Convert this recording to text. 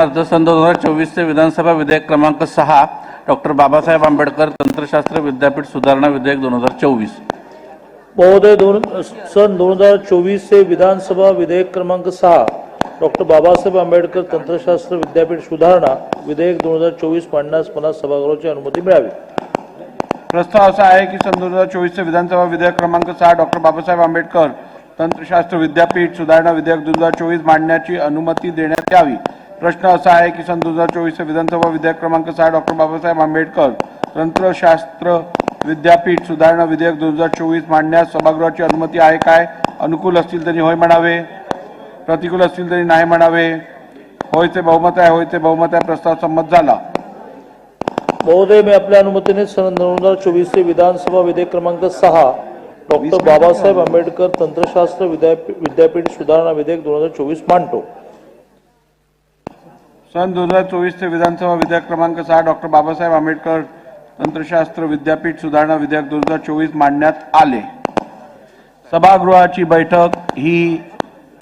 अर्थसंघ दोन हजार चोवीसचे विधानसभा विधेयक क्रमांक सहा डॉक्टर बाबासाहेब आंबेडकर तंत्रशास्त्र विद्यापीठ सुधारणा विधेयक दोन हजार चोवीस. महोदय दोन सन दोन हजार चोवीसचे विधानसभा विधेयक क्रमांक सहा डॉक्टर बाबासाहेब आंबेडकर तंत्रशास्त्र विद्यापीठ सुधारणा विधेयक दोन हजार चोवीस मांडण्यास मला सभागृहाची अनुमती मिळावी. प्रस्ताव असा आहे की सन दोन हजार चोवीसचे विधानसभा विधेयक क्रमांक सहा डॉक्टर बाबासाहेब आंबेडकर तंत्रशास्त्र विद्यापीठ सुधारणा विधेयक दोन हजार चोवीस मांडण्याची अनुमती देण्यात यावी. प्रश्न असा आहे की सन दोन हजार चोवीसचे विधानसभा विधेयक क्रमांक सहा डॉक्टर बाबासाहेब आंबेडकर तंत्रशास्त्र विद्यापीठ सुधारणा विधेयक दोन हजार चोवीस मांडण्यास सभागृहाची अनुमती आहे काय? अनुकूल असतील तरी होय म्हणावे. प्रतिकूल असतील तरी नाही म्हणावे. होयचे बहुमत आहे होयचे बहुमत आहे प्रस्ताव संमत झाला. महोदय मी आपल्या अनुमतीने सन दोन हजार चोवीसचे विधानसभा विधेयक क्रमांक सहा डॉक्टर बाबासाहेब आंबेडकर तंत्रशास्त्र विद्यापीठ विद्यापीठ सुधारणा विधेयक दोन हजार चोवीस मांडतो. सन दोन हजार चोवीसचे विधानसभा विधेयक क्रमांक सहा डॉक्टर बाबासाहेब आंबेडकर तंत्रशास्त्र विद्यापीठ सुधारणा विधेयक दोन हजार चोवीस मांडण्यात आले. सभागृहाची बैठक ही